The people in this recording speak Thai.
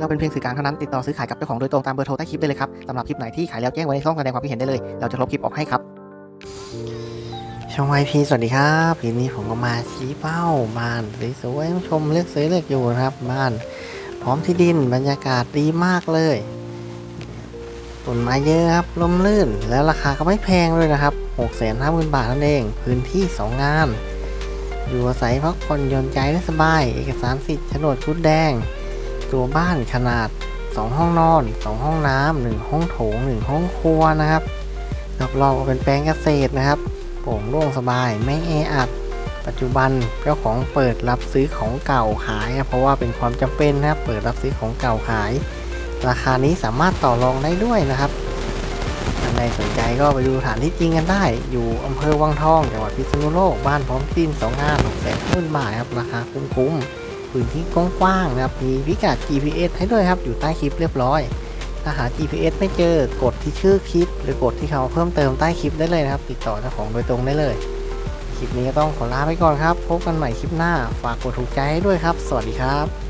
เราเป็นเพียงสื่อกลางเท่านั้นติดต่อซื้อขายกับเจ้าของโดยตรงตามเบอร์โทรใต้คลิปได้เลยครับสำหรับคลิปไหนที่ขายแล้วแจ้งไว้ในช่องแสดงความคิดเห็นได้เลย เราจะลบคลิปออกให้ครับ ช่องไอพีสวัสดีครับคลิปนี้ผมก็มาชี้เป้าบ้านสวยๆชมเลือกซื้อเลือกอยู่นะครับบ้าน พร้อมที่ดินบรรยากาศดีมากเลยต้นไม้เยอะครับลมลื่น แล้วราคาก็ไม่แพงเลยนะครับ6 5 0 0 0 0บาทนั่นเอง พื้นที่ 2 งาน อยู่อาศัยพักผ่อนหย่อนใจได้สบาย เอกสารสิทธิ์โฉนดชุดแดง ตัวบ้านขนาด 2 ห้องนอน 2 ห้องน้ำ1ห้องโถง 1 ห้องครัวนะครับรอบๆก็เป็นแปลงเกษตรนะครับโปร่งโล่งสบายไม่แออัด ปัจจุบันเจ้าของเปิดรับซื้อของเก่าขาย เพราะว่าเป็นความจำเป็นนะครับเปิดรับซื้อของเก่าขาย ราคานี้สามารถต่อรองได้ด้วยนะครับท่านใดสนใจก็ไปดูสถานที่จริงกันได้ อยู่อำเภอวังทองจังหวัดพิษณุโลกบ้านพร้อมที่ดินสองงานหกแสนต้นบาทครับราคาคุ้มๆ พื้นที่กว้างๆนะครับ มีพิกัด GPS ให้ด้วยครับ อยู่ใต้คลิปเรียบร้อย ถ้าหา GPS ไม่เจอกดที่ชื่อคลิป หรือกดที่เขาเพิ่มเติมใต้คลิปได้เลยนะครับ ติดต่อเจ้าของโดยตรงได้เลย คลิปนี้ก็ต้องขอลาไปก่อนครับ พบกันใหม่คลิปหน้า ฝากกดถูกใจให้ด้วยครับ สวัสดีครับ